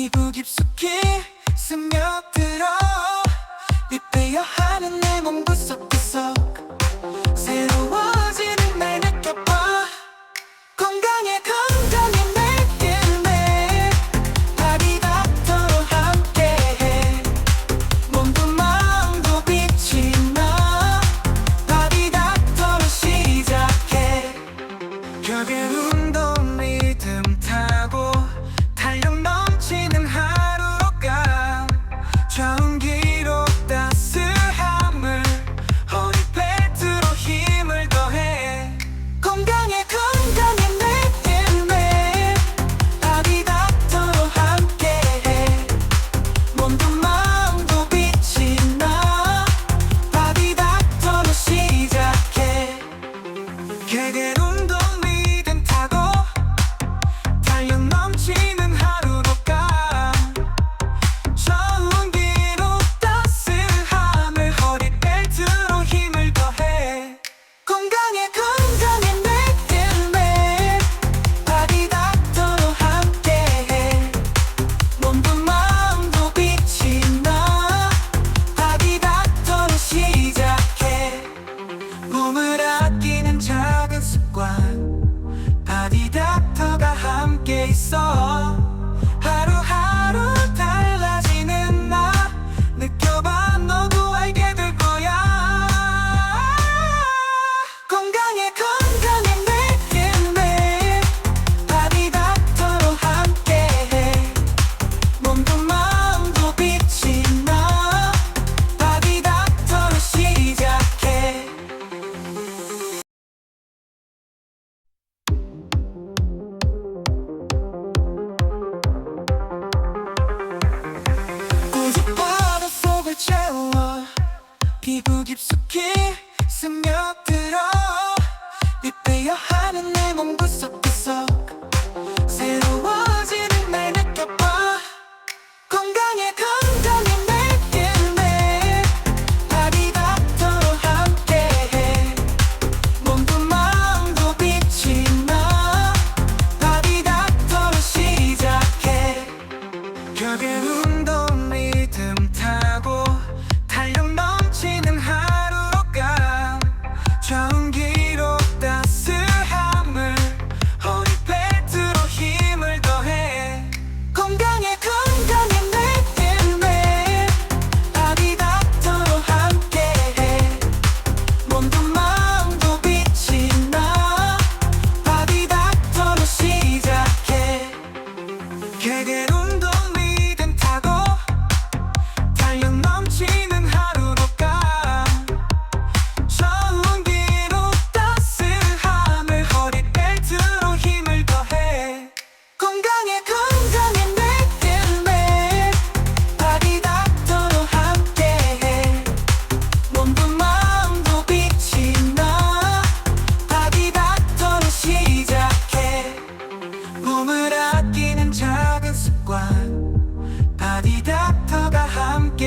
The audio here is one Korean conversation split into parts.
피부 깊숙이 스며들어 빗배어 하는 내 몸 구석구석. 새로워지는 날 느껴봐. 건강에 건강에 매일매일. 바디닥터로 함께해. 몸도 마음도 빛이 나 바디닥터로 시작해. 별별 운동 피부 깊숙이 스며들어 빛배어 하는 내 몸 구석. 개게 운동 믿음 타고 달려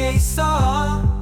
fiquei só.